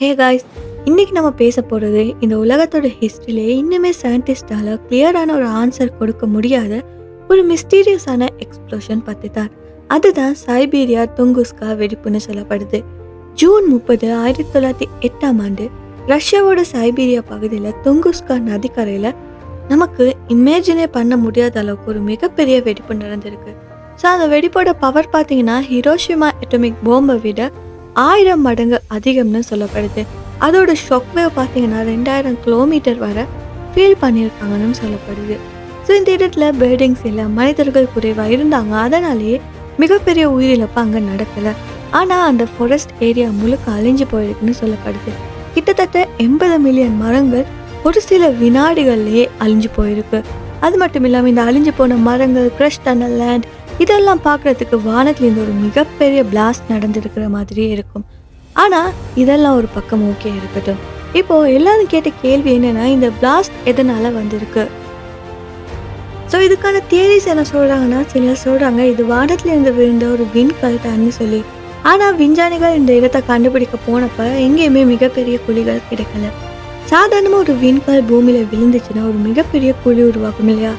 Hey guys இன்றைக்கி நம்ம பேச போகிறது இந்த உலகத்தோட ஹிஸ்ட்ரியிலே இன்னுமே சயின்டிஸ்டால் கிளியரான ஒரு ஆன்சர் கொடுக்க முடியாத ஒரு மிஸ்டீரியஸான எக்ஸ்ப்ளோஷன் பற்றி தான். அதுதான் சைபீரியா துங்குஸ்கா வெடிப்புன்னு சொல்லப்படுது. ஜூன் முப்பது ஆயிரத்தி தொள்ளாயிரத்தி எட்டாம் ஆண்டு ரஷ்யாவோட சைபீரியா பகுதியில் துங்குஸ்கா நதிக்கரையில் நமக்கு இமேஜினே பண்ண முடியாத அளவுக்கு ஒரு மிகப்பெரிய வெடிப்பு நடந்திருக்கு. ஸோ அந்த வெடிப்போட பவர் பார்த்தீங்கன்னா ஹிரோஷிமா அட்டோமிக் போம்பை விட ஆயிரம் மடங்கு அதிகம்னு சொல்லப்படுது. அதோட ஷொக்வே வேவ் பார்த்தீங்கன்னா ரெண்டாயிரம் கிலோமீட்டர் வரை ஃபீல் பண்ணியிருக்காங்கன்னு சொல்லப்படுது. ஸோ இந்த இடத்துல பில்டிங்ஸ் இல்லை மனிதர்கள் குறைவாக இருந்தாங்க. அதனாலேயே மிகப்பெரிய உயிரிழப்பு அங்கே நடக்கலை. ஆனால் அந்த ஃபாரஸ்ட் ஏரியா முழுக்க அழிஞ்சு போயிருக்குன்னு சொல்லப்படுது. கிட்டத்தட்ட எண்பது மில்லியன் மரங்கள் ஒரு சில வினாடிகள்லேயே அழிஞ்சு போயிருக்கு. அது மட்டும் இல்லாமல் இந்த அழிஞ்சு போன மரங்கள் க்ரஷ் டனல் லேண்ட் இதெல்லாம் பார்க்குறதுக்கு வானத்துலேருந்து ஒரு மிகப்பெரிய பிளாஸ்ட் நடந்திருக்கிற மாதிரியே இருக்கும். ஆனால் இதெல்லாம் ஒரு பக்கம் ஓகே இருக்கட்டும். இப்போது எல்லாரும் கேட்ட கேள்வி என்னென்னா இந்த பிளாஸ்ட் எதனால் வந்திருக்கு? ஸோ இதுக்கான தியரிஸ் என்ன சொல்கிறாங்கன்னா சிலர் சொல்கிறாங்க இது வானத்துலேருந்து விழுந்த ஒரு விண்கல் தான்னு சொல்லி. ஆனால் விஞ்ஞானிகள் இந்த இடத்தை கண்டுபிடிக்க போனப்ப எங்கேயுமே மிகப்பெரிய குழிகள் கிடைக்கல. சாதாரணமாக ஒரு விண்கல் பூமியில் விழுந்துச்சுன்னா ஒரு மிகப்பெரிய குழி உருவாக்கும் இல்லையா?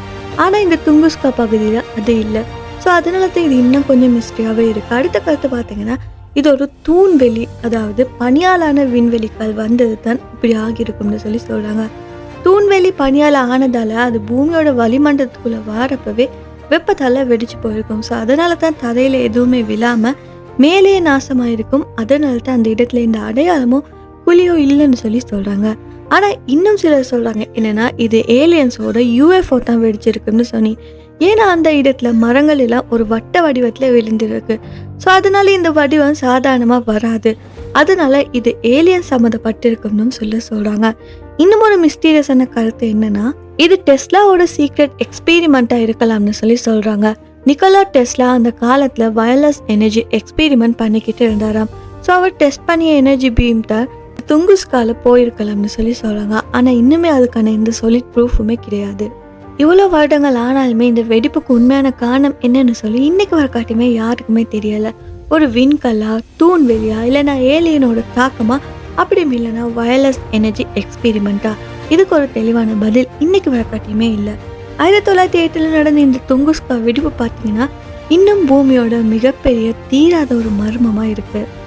ஆனால் இந்த துங்குஸ்கா பகுதியில் அது இல்லை. ஸோ அதனால தான் இது இன்னும் கொஞ்சம் மிஸ்ட்ரியாகவே இருக்குது அடுத்த கருத்து பார்த்தீங்கன்னா இது ஒரு தூண்வெளி அதாவது பனியாலான விண்வெளிகள் வந்தது தான் இப்படி ஆகியிருக்கும்னு சொல்லி சொல்கிறாங்க தூண்வெளி பனியால் ஆனதால் அது பூமியோட வளிமண்டலத்துக்குள்ளே வாரப்பவே வெப்பத்தால் வெடிச்சு போயிருக்கும். ஸோ அதனால தான் தரையில் எதுவுமே விழாமல் மேலே நாசமாக இருக்கும் அதனால தான் அந்த இடத்துல இந்த அடையாளமும் குழியோ இல்லைன்னு சொல்லி சொல்கிறாங்க ஆனால் இன்னும் சிலர் சொல்கிறாங்க என்னென்னா இது ஏலியன்ஸோட யூஎஃப்ஓ தான் வெடிச்சிருக்குன்னு சொல்லி ஏன்னா அந்த இடத்துல மரங்கள் எல்லாம் ஒரு வட்ட வடிவத்தில் விழுந்திருக்கு. ஸோ அதனால இந்த வடிவம் சாதாரணமாக வராது. அதனால இது ஏலியன் சம்மந்தப்பட்டிருக்கும்னு சொல்லி சொல்கிறாங்க இன்னும் ஒரு மிஸ்டீரியஸான கருத்து என்னன்னா இது டெஸ்லாவோட சீக்ரெட் எக்ஸ்பீரிமெண்ட்டாக இருக்கலாம்னு சொல்லி சொல்கிறாங்க நிக்கோலா டெஸ்லா அந்த காலத்தில் வயர்லெஸ் எனர்ஜி எக்ஸ்பீரிமெண்ட் பண்ணிக்கிட்டு இருந்தாராம். ஸோ அவர் டெஸ்ட் பண்ணிய எனர்ஜி பீம் தான் துங்குஸ்கால போயிருக்கலாம்னு சொல்லி சொல்கிறாங்க ஆனால் இன்னுமே அதுக்கான எந்த சொலிட் ப்ரூஃபுமே கிடையாது. இவ்வளோ வருடங்கள் ஆனாலுமே இந்த வெடிப்புக்கு உண்மையான காரணம் என்னன்னு சொல்லி இன்னைக்கு வர காட்டியுமே யாருக்குமே தெரியலை. ஒரு விண்கல்லா தூண் வெளியா இல்லைன்னா ஏலியனோட தாக்கமா? அப்படி இல்லைன்னா வயர்லெஸ் எனர்ஜி எக்ஸ்பெரிமெண்ட்டா இதுக்கு ஒரு தெளிவான பதில் இன்னைக்கு வர காட்டியுமே இல்லை. ஆயிரத்தி தொள்ளாயிரத்தி எட்டில் நடந்த இந்த துங்குஸ்கா வெடிப்பு பார்த்தீங்கன்னா இன்னும் பூமியோட மிகப்பெரிய தீராத ஒரு மர்மமாக இருக்குது